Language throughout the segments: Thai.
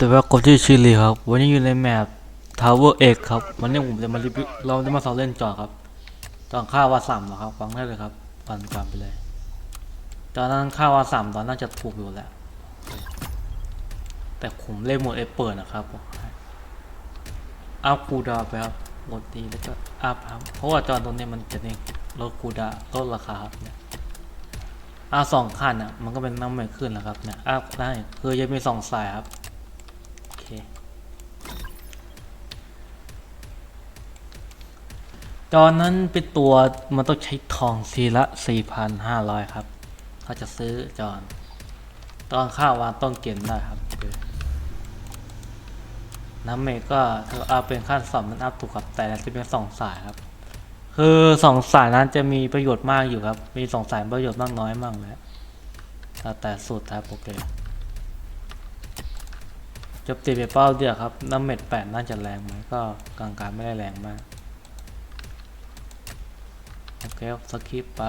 แต่ว่ากบที่ชิลีครับ วันนี้อยู่ในแมป Tower X ครับ วันนี้ผมจะมารีวิวเราจะมาสอนเล่นจอครับ ตอนค่าว่าสามนะครับฟังได้เลยครับฟังก่อนไปเลย ตอนนั้นค่าว่าสามตอนน่าจะถูกอยู่แหละแต่ผมเล่นหมดเอเปิดนะครับผมอัพคูดาไปครับกดดีแล้วก็อัพครับเพราะว่าจอตรงนี้มันจะนี่ลดคูดาลดราคาครับเนี่ยอาสองขั้นอะมันก็เป็นน้ำมันขึ้นแล้วครับเนี่ยอัพได้คือยังมีสองสายครับ โอเค จอนั้นเป็นตัวมันต้องใช้ทองซีละ 4,500 ครับถ้าจะซื้อจอนตอนข้าววางต้นเกณฑ์ได้ครับน้ำเมกก็ถ้าเอาเป็นขั้นสองมันอัพถูกครับแต่จะเป็นสองสายครับ คือสองสายนั้นจะมีประโยชน์มากอยู่ครับ มีสองสายประโยชน์มากน้อยมากแล้วแล้วแต่สูตรครับโอเคจบตีไปเป้าเดียวครับน้ำเม็ดแปดน่าจะแรงไหมก็กลางๆไม่ได้แรงมาก โอเคสคิปไป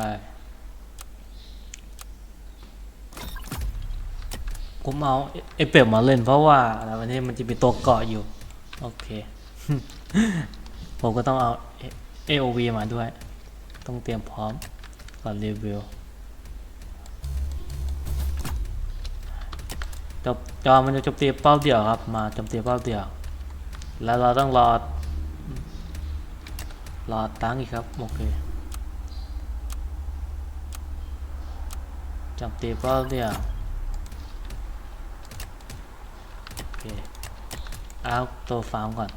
ผมเอาเอเปกมาเล่นเพราะว่าอะไรวันนี้มันจะมีตัวเกาะอยู่ โอเค ผมก็ต้องเอา AOV มาด้วย ต้องเตรียมพร้อมก่อนรีวิวจบจอมันจะจบตีเป้าเดี่ยวครับ มาจบตีเป้าเดี่ยว แล้วเราต้องรอ รอตั้งอีกครับ โอเค จบตีเป้าเดี่ยวโอเคเอาตัวฟาร์มก่อน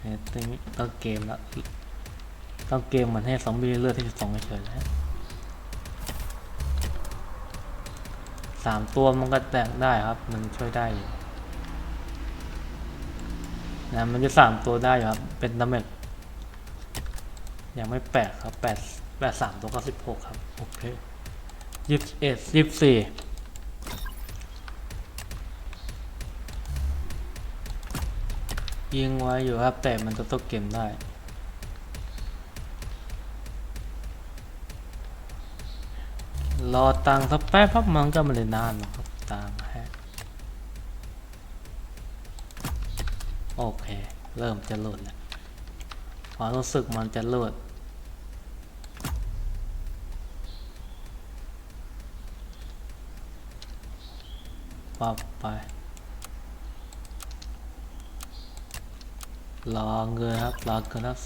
เฮ้ยต้องเกมแล้วต้องเกมเหมือนให้ซอมบี้เลือดที่สองเฉยๆแล้วสามตัวมันก็แตกได้ครับมันช่วยได้อยู่นะมันจะสามตัวได้อยู่ครับเป็นดาเมจยังไม่แปดครับแปด แปดสามตัวก็สิบหกครับ โอเคยี่สิบเอ็ดยี่สิบสี่ยิงไว้อยู่ครับ แต่มันจะตกเกมได้รอตังค์สักแป๊บครับมันก็ไม่ได้นานหรอกครับตังค์แฮะโอเค เริ่มจะโหลดแล้วความรู้สึกมันจะโหลด ปับไป รอเงินครับ รอเงินครับ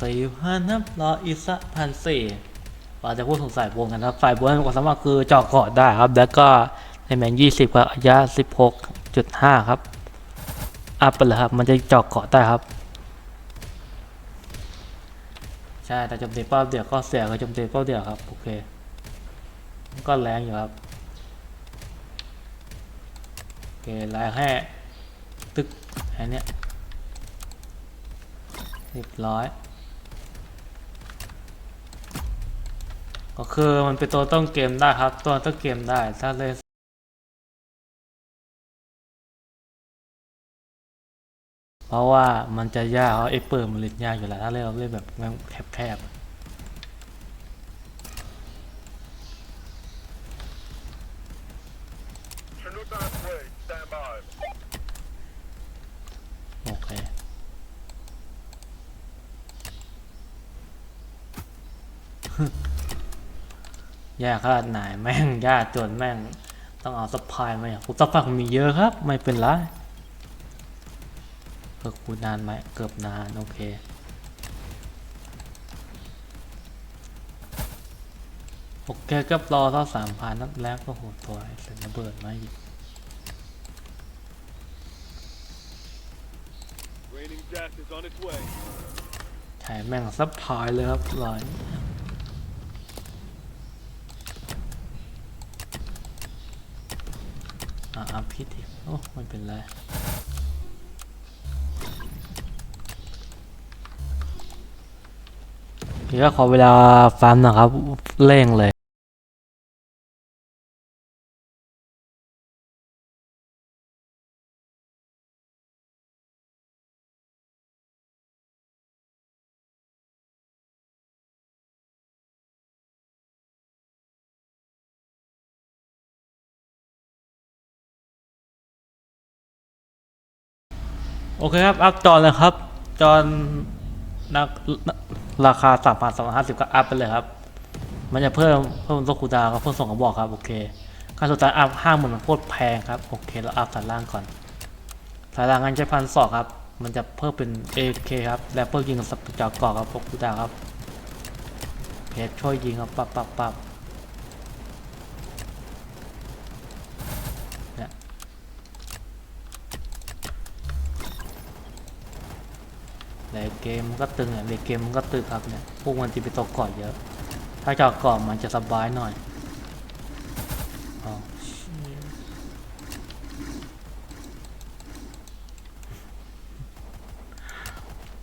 สี่พันครับ รออีสักพันสี่เราจะพูดถึงสายบวงกันครับ สายบวงความสามารถคือเจาะเกาะได้ครับ แล้วก็ในแมนยี่สิบครับระยะสิบหกจุดห้าครับ อัพไปเลยครับ มันจะเจาะเกาะได้ครับ ใช่ แต่โจมตีเป้าเดียวก็เสียกับโจมตีเป้าเดียวครับ โอเค ก็แรงอยู่ครับ โอ เคแรงแค่ตึกแค่เนี้ยเรียบร้อย ก็คือมันเป็นตัวต้นเกมได้ครับ ตัวต้นเกมได้ถ้าเล่นเพราะว่ามันจะยากเพราะเอเปิดมันเล่นยากอยู่แล้วถ้าเล่นเราเล่นแบบแคบๆ Salute on its way. Stand by. โอเค ยากขนาดไหนแม่งยากจนแม่ง ต้องเอาสปายมาอย่างผมสปายผมมีเยอะครับ ไม่เป็นไรเกือบคูนานไหมเกือบนานโอเคโอเคก็รอเท่าสามพันนัดแล้วก็โหดตัวไอ้เสร็จระเบิดมาอีก Raining death is on its way. ใช่แม่งซับพายเลยครับลอย อ่าพิษอีกโอ้ไม่เป็นไรเดี๋ยวขอเวลาฟาร์มหนะครับเร่งเลย โอเคครับ อัพจอเลยครับ จอนักราคาสามพันสองร้อยห้าสิบก็อัพไปเลยครับ มันจะเพิ่มเพิ่มตัวคูดาวครับเพิ่มส่งกระบอกครับ โอเคค่าสุดท้ายอัพห้าหมื่นมันโคตรแพงครับ โอเค เราอัพสายล่างก่อนสายล่างงั้นใช้พันสองครับ มันจะเพิ่มเป็น AK ครับ และเพิ่มยิงกับสับจากเกาะครับพวกคูดาวครับ เพจช่วยยิงครับ ปับปับปับเนี่ย ใน เกมมันก็ตึงอะในเกมมันก็ตึงครับเนี่ยพวกมันจะไปตกเกาะเยอะ ถ้าจาะเกาะมันจะสบายหน่อยอ๋อ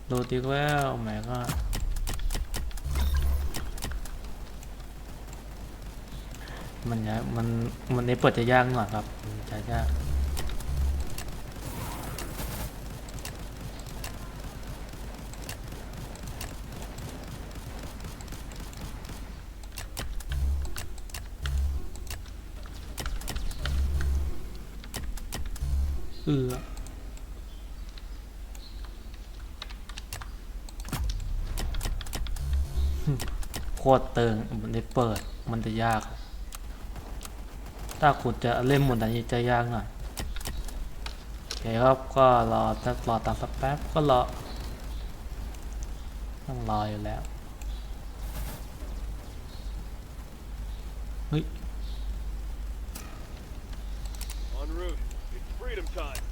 โดดอีกแล้วแหมก็มันยากมันมันในเปิดจะยากหน่อยครับมันจะยาก ออโคตรเติงมันได้เปิดมันจะยาก ถ้าคุณจะเล่นหมดอันนี้จะยากหน่อยโอเคครับก็รอรอตามสักแป๊บก็รอต้องรออยู่แล้ว freedom time.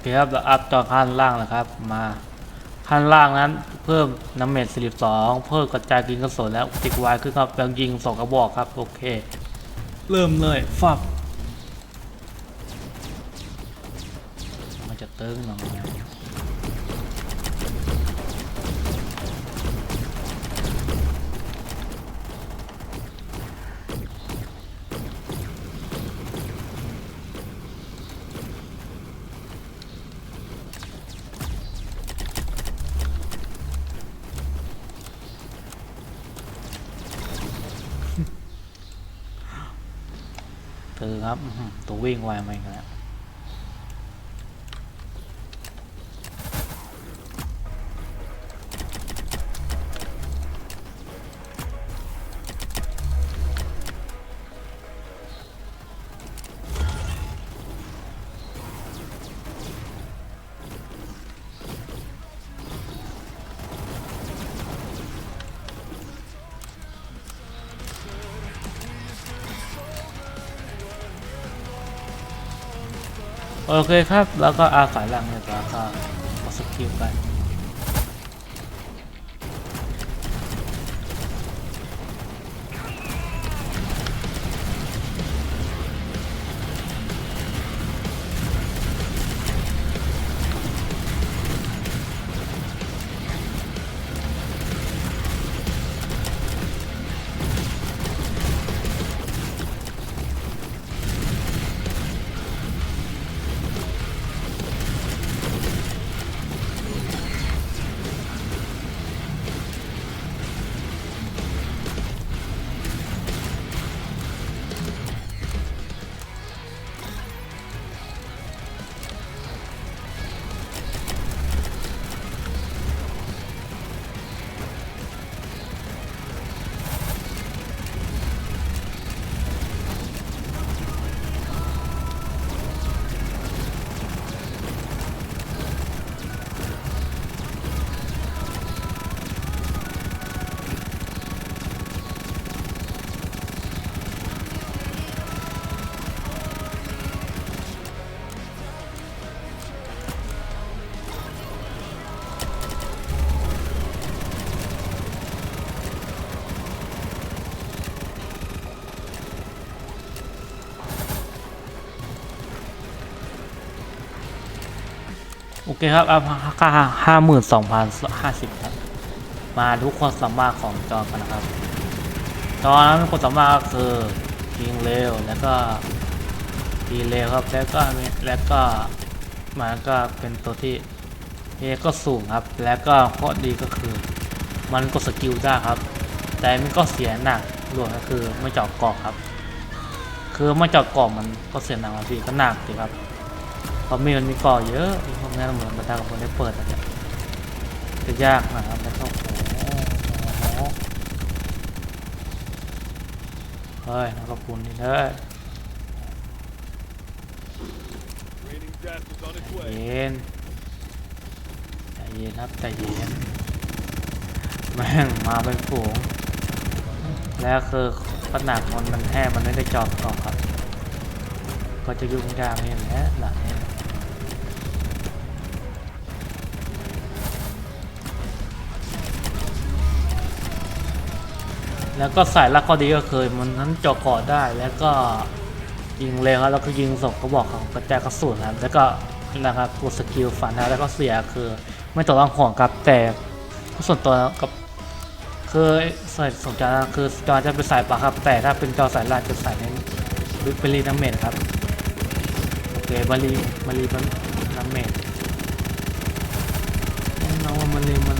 เคครับเราอัพจอขั้นล่างแล้วครับ มาขั้นล่างนั้นเพิ่มน้ำเม็ดสิบสองเพิ่มกระจายกินกระสุนแล้วติกวายขึ้นครับยังยิงสองกระบอกครับ โอเค เริ่มเลยฟับมันจะเติ้งหน่อย ครับตัววิ่งไวมาอีกแโอเคครับ แล้วก็อาสายหลังเนี่ยแล้วก็กดสกิลไป เคครับเอาค่าห้าหมื่นสองพันห้าสิบครับ มาทุกความสามารถของจอกันนะครับ จอนั้นความสามารถก็คือยิงเร็วแล้วก็ดีเร็วครับแล้วก็มีแล้วก็มันก็เป็นตัวที่เอก็สูงครับ แล้วก็ข้อดีก็คือ มันกดสกิลได้ครับ แต่มันก็เสียหนักรวมก็คือไม่เจาะเกาะครับ คือไม่เจาะเกาะมันก็เสียหนักครับพี่ก็หนักดีครับ เพราะมีมันมีกาะเยอะพวกนั้นเหมือนบรรดาคนได้เปิดนะจ๊ะจะยากนะครับแล้วก็โอ้โหเฮ้ยขอบคุณนี่เลยใจเย็นใจเย็นครับใจเย็นแม่งมาเป็นฝูงแล้วคือขนาดมันมันแห้มันไม่ได้จอบต่อครับ ก็จะยุ่งยากนี่แหละหลัง แล้วก็ใส่ลักข้อดีก็คือมันนั้นเจาะกาะได้แล้วก็ยิงเร็วครับแล้วก็ยิงศพก็บอกของกระจายกระสุนครับแล้วก็นะครับกดสกิลฝันนะแล้วก็เสียคือ ไม่ตกล่องของครับแต่ส่วนตัวกับคือใส่สนใจนะคือจอจะเป็นสายปากครับ แต่ถ้าเป็นจอสายลายจะใส่ในบรีน้ำเมดครับโอเคบรีบรีน้ำเมดน่นอนว่ามันรีมัน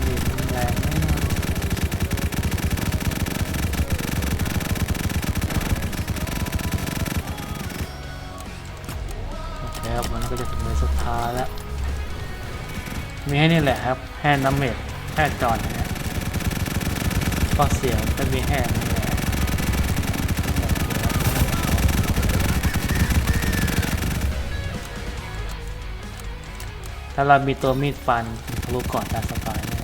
ก็จะถึงในสุดท้ายแล้ว มีให้นี่แหละครับแค่น้ำเมดแค่จอนะฮะก็เสียงจะมีแห้งนี่แหละถ้าเรามีตัวมีดฟันทะลุก่อนได้สบายแน่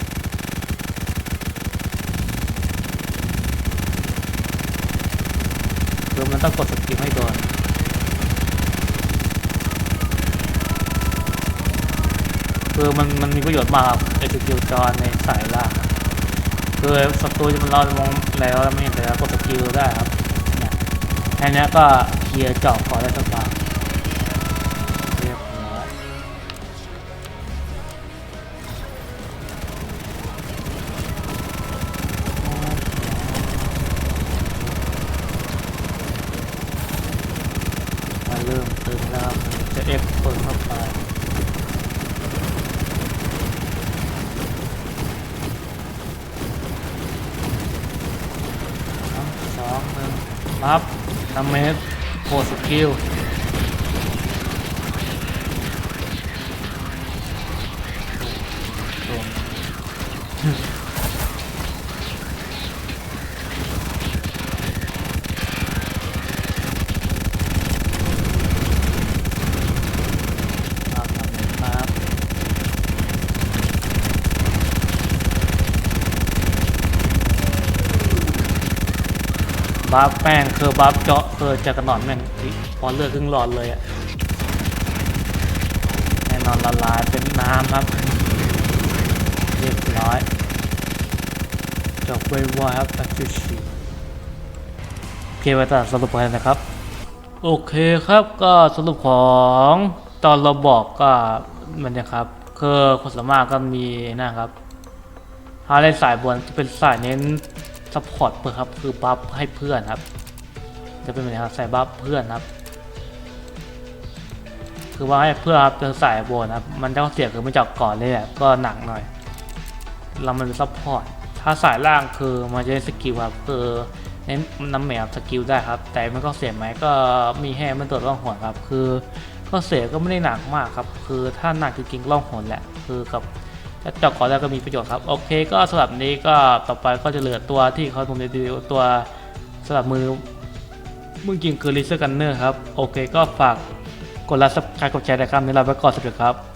คือมันต้องกดสกิลให้โดน คือมันมันมีประโยชน์มากครับไอสกิลจอในสายล่างคือศัตรูจะมันเรามองแล้วไม่เห็นแต่เรากดสกิลได้ครับเนี่ยแค่นี้ก็เคลียร์จอบขอได้สบาย ทำเมตรโคสกิลโดนปั๊บทำเมตรปั๊บ บัฟแป้งคือบัฟเจาะคือจะกระหน่อนแม่งพอเลือกครึ่งหลอดเลยอะแน่นอนละลายเป็นน้ำครับ เรียบร้อยจบไวๆครับแบบชิวๆโอเคไปตัดสรุปกันนะครับ โอเคครับก็สรุปของตอนเราบอกก็มันนะครับคือความสามารถก็มีนะครับถ้าเล่นสายบนจะเป็นสายเน้น ซัพพอร์ตเพื่อครับคือบัฟให้เพื่อนครับ จะเป็นแบบนี้ครับใส่บัฟเพื่อนครับ คือว่าให้เพื่อนครับเป็นสายบนครับ มันจะเสียคือไม่จับก่อนเลยแหละก็หนักหน่อยเรามันเป็นซัพพอร์ตถ้าสายล่างคือมันจะได้สกิลครับคือเน้นน้ำแหมวสกิลได้ครับ แต่มันก็เสียไหมก็มีแห่มันตัวร่องหนครับ คือก็เสียก็ไม่ได้หนักมากครับ คือถ้าหนักจริงๆร่องหนแหละ คือกับ ถ้าเจาะก่อนแล้วก็มีประโยชน์ครับ โอเคก็สำหรับนี้ก็ต่อไปก็จะเหลือตัวที่เขาผมจะรีวิวตัวสำหรับมือมือยิงคือลิซอร์กันเนอร์ครับ โอเคก็ฝากกดไลค์สับการกดแชร์นะครับในเราไปก่อนสวัสดีครับ